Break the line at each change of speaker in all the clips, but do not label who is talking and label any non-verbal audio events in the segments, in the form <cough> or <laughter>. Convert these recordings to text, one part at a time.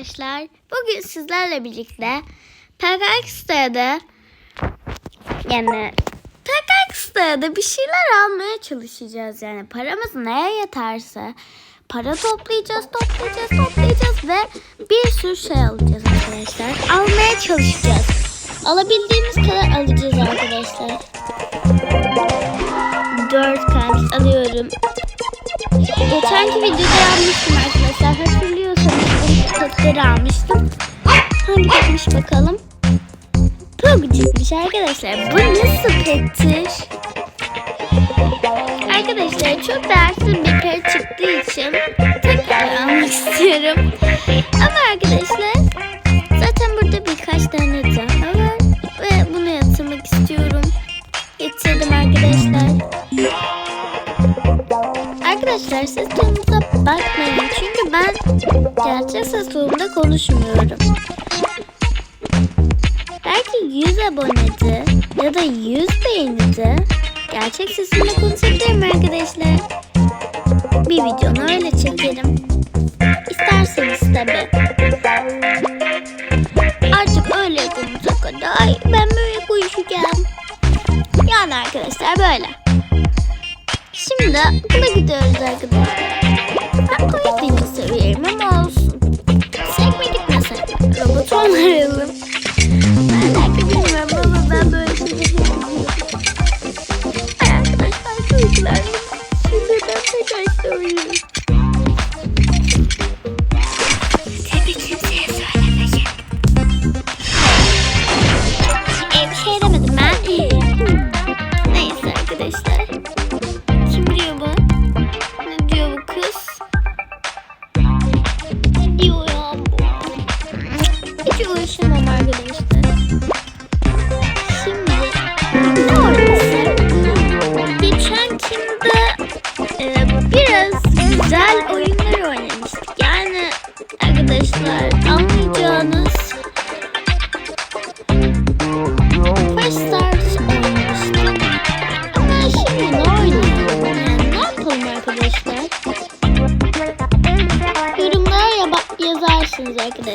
arkadaşlar. Bugün sizlerle birlikte PKX'de yani PKX'de bir şeyler almaya çalışacağız. Yani paramız neye yeterse para toplayacağız, toplayacağız, toplayacağız ve bir sürü şey alacağız arkadaşlar. Almaya çalışacağız. Alabildiğimiz kadar alacağız arkadaşlar. 4 kalp alıyorum. Geçenki videoda almıştım arkadaşlar. Petleri almıştım. Hangi petmiş bakalım. Pogcikmiş arkadaşlar. Bu nasıl pettir? Arkadaşlar çok değersiz bir pet çıktığı için tekrar almak istiyorum. Ama arkadaşlar zaten burada birkaç tane daha var. Ve bunu yatırmak istiyorum. Getirdim arkadaşlar. Arkadaşlar çünkü ben gerçek ses tonunda konuşmuyorum. Belki 100 abonede ya da 100 beğenide gerçek sesimle konuşabilirim arkadaşlar. Bir videonu öyle çekerim. İsterseniz tabi. Artık öyle konuşacak kadar ben böyle konuşacağım. Yani arkadaşlar böyle. Şimdi okula gidiyoruz arkadaşlar.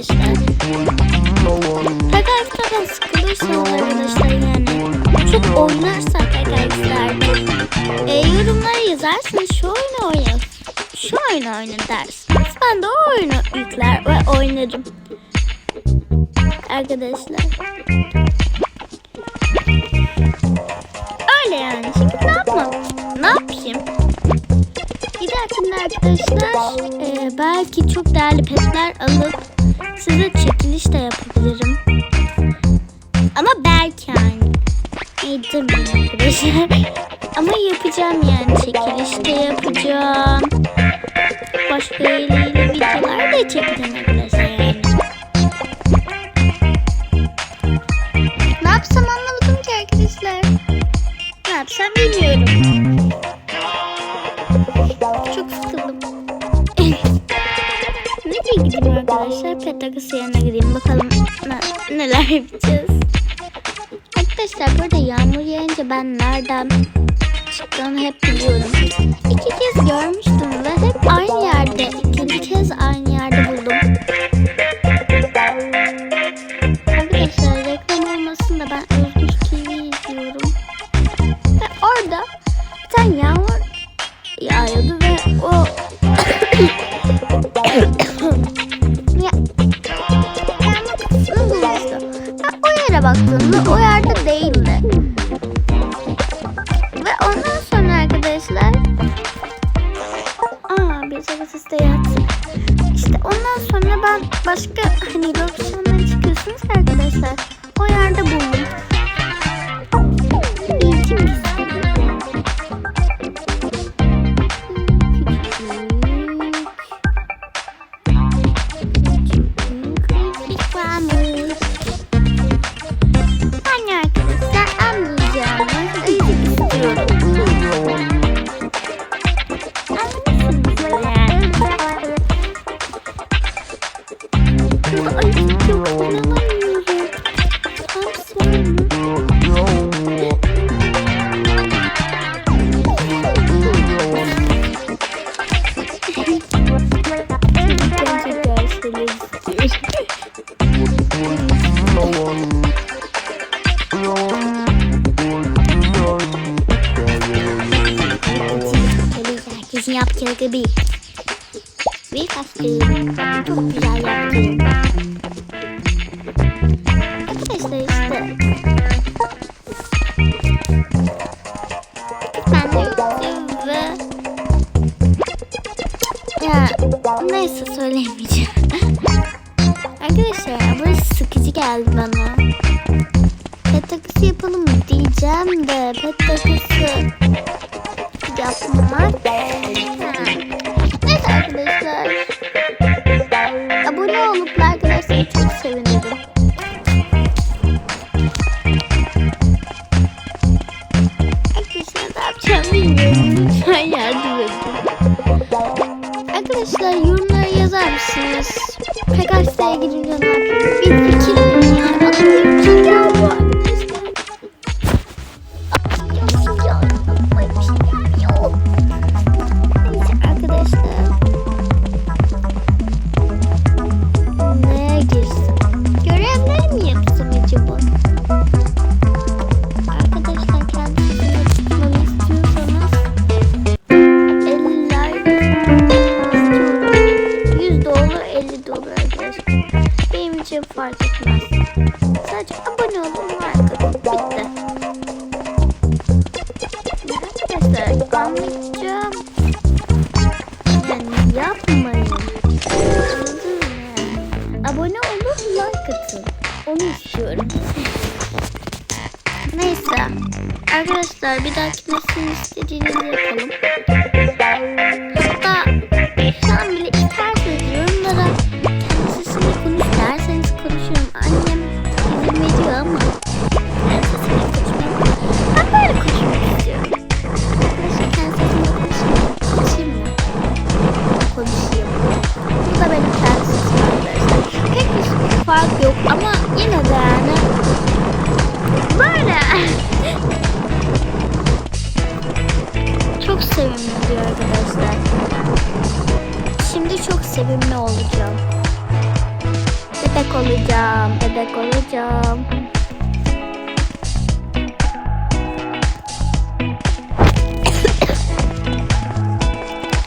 Arkadaşlar. PKX'den sıkılırsanız arkadaşlar yani çok oynarsak PKX'lerde e, yorumlara yazarsınız şu oyunu oynayalım. Şu oyunu oyna dersiniz. Ben de o oyunu yükler ve oynarım. Arkadaşlar. Öyle yani. Şimdi ne yapmam? Ne yapayım? Bir dahakinde arkadaşlar e, belki çok değerli petler alıp size çekiliş de yapabilirim. Ama belki yani. Demeyin arkadaşlar. <laughs> Ama yapacağım yani çekiliş de yapacağım. Başka eliyle videolar da çekeceğim arkadaşlar yani. Ne yapsam anlamadım ki arkadaşlar. Ne yapsam bilmiyorum. Gideyim arkadaşlar? Pet takısı yerine gideyim. Bakalım ne- neler yapacağız. Arkadaşlar burada yağmur yağınca ben nereden çıktığını hep biliyorum. İki kez görmüştüm ve hep aynı yerde. ikinci kez aynı yerde buldum. Başka hani lokasyondan çıkıyorsunuz ya arkadaşlar. O yerde buldum. Yapacağı gibi. Bir kastım. Çok güzel yaptım. Arkadaşlar işte. Ben de ve... Ya neyse söylemeyeceğim. Arkadaşlar burası sıkıcı geldi bana. Pet takısı yapalım diyeceğim de pet takısı yapmak. Neyse arkadaşlar. Abone olup like çok sevinirim. Arkadaşlar ne yapacağım bilmiyorum. Lütfen yardım edin. Arkadaşlar yorumlara yazar mısınız? Pegasus'a gidince Arkadaşlar bir dahakine sizin istediğinizi yapalım. Hatta şu an bile isterseniz yorumlara kendi sesimle konuş derseniz konuşurum. Annem izin veriyor ama ben sesimle konuşmuyorum. Ben böyle konuşmak istiyorum. Arkadaşlar kendi sesimle konuşayım. Konuşayım mı? Konuşayım. Bu da benim kendi sesim arkadaşlar. Pek bir fark yok ama yine de yani böyle. <laughs> arkadaşlar. Şimdi çok sevimli olacağım. Bebek olacağım, bebek olacağım.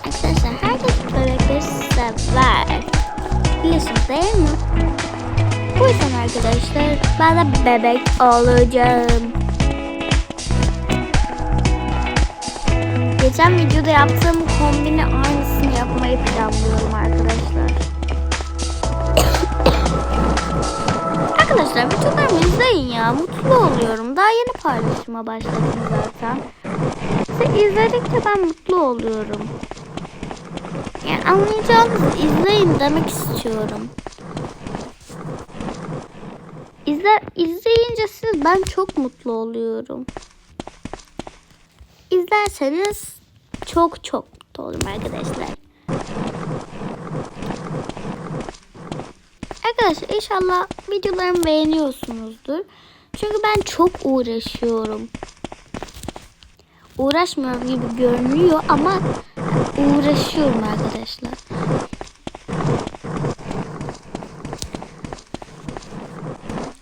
Arkadaşlar herkes bebekleri sever. Biliyorsunuz değil mi? Bu yüzden arkadaşlar ben de bebek olacağım. Geçen videoda yaptığım kombini aynısını yapmayı planlıyorum arkadaşlar. <coughs> arkadaşlar videolarımı izleyin ya. Mutlu oluyorum. Daha yeni paylaşıma başladım zaten. Size izledikçe ben mutlu oluyorum. Yani anlayacağınız izleyin demek istiyorum. İzle, izleyince siz ben çok mutlu oluyorum. İzlerseniz çok çok mutlu olurum arkadaşlar. Arkadaşlar inşallah videolarımı beğeniyorsunuzdur. Çünkü ben çok uğraşıyorum. Uğraşmıyorum gibi görünüyor ama uğraşıyorum arkadaşlar.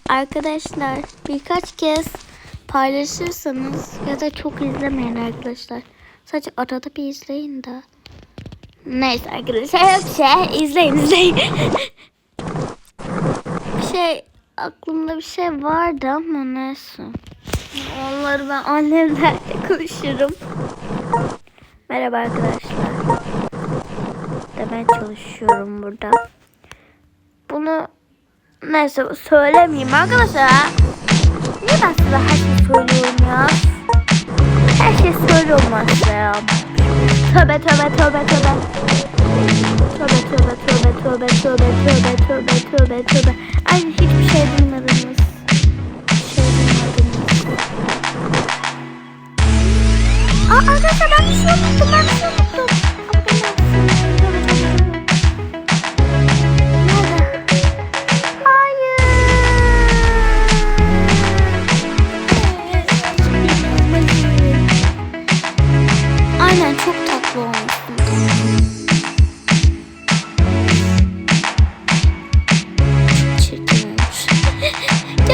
Arkadaşlar birkaç kez paylaşırsanız ya da çok izlemeyin arkadaşlar. Sadece arada bir izleyin de. Neyse arkadaşlar şey izleyin izleyin. şey aklımda bir şey vardı ama neyse. Onları ben annemlerle konuşurum. Merhaba arkadaşlar. Demeye çalışıyorum burada. Bunu neyse söylemeyeyim arkadaşlar. Niye ben size her şeyi söylüyorum ya? Her şey söylüyorum aslında ya. Tövbe tövbe tövbe tövbe. Tövbe tövbe tövbe tövbe tövbe tövbe tövbe tövbe tövbe. Aynı hiçbir şey duymadınız. Bir şey duymadınız. Aa arkadaşlar ben bir şey unuttum.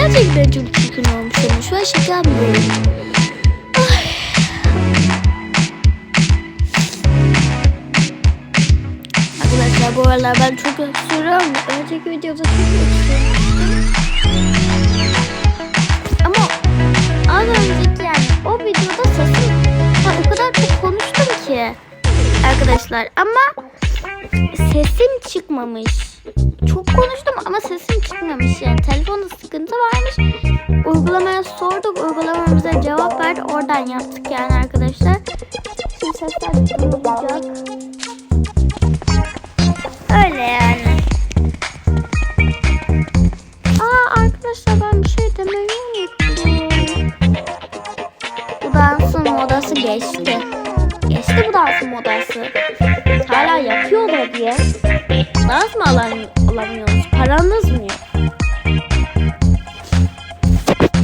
Gerçekten çok çirkin olmuş ama şu an şaka yapmıyorum. Arkadaşlar bu aralar ben çok öksürüyorum. Önceki videoda çok öksürmüştüm. Ama az önceki yani o videoda sesim ben o kadar çok konuştum ki arkadaşlar ama sesim çıkmamış. Çok konuştum ama sesim çıkmamış yani telefonda sıkıntı varmış. Uygulamaya sorduk uygulama bize cevap verdi oradan yaptık yani arkadaşlar. Şimdi sesler duyulacak. Öyle yani. Aa arkadaşlar ben bir şey demeyi unuttum. Bu dansın modası geçti. Geçti bu dansın modası. Dans mı alam alamıyoruz? Paranız mı yok?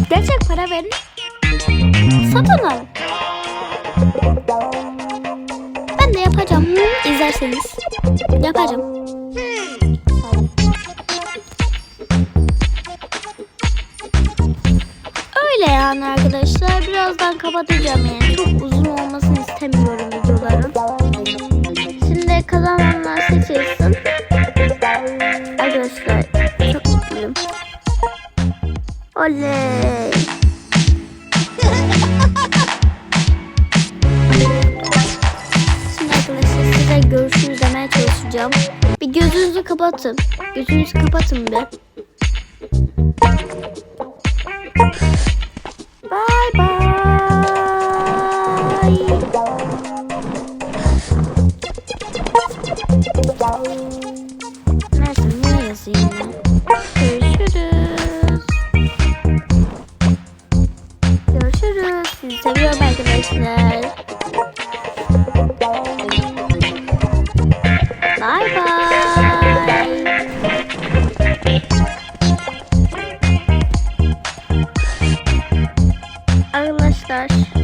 Gerçek para verin. Satın alın. Ben de yapacağım. İzlerseniz. Yapacağım. Öyle yani arkadaşlar. Birazdan kapatacağım yani. Çok uzun olmasını istemiyorum videoların. Şimdi kazananlar Oley. Şimdi arkadaşlar size görüşürüz demeye çalışacağım. Bir gözünüzü kapatın. Gözünüzü kapatın bir. Bye bye. Nerede ne yazayım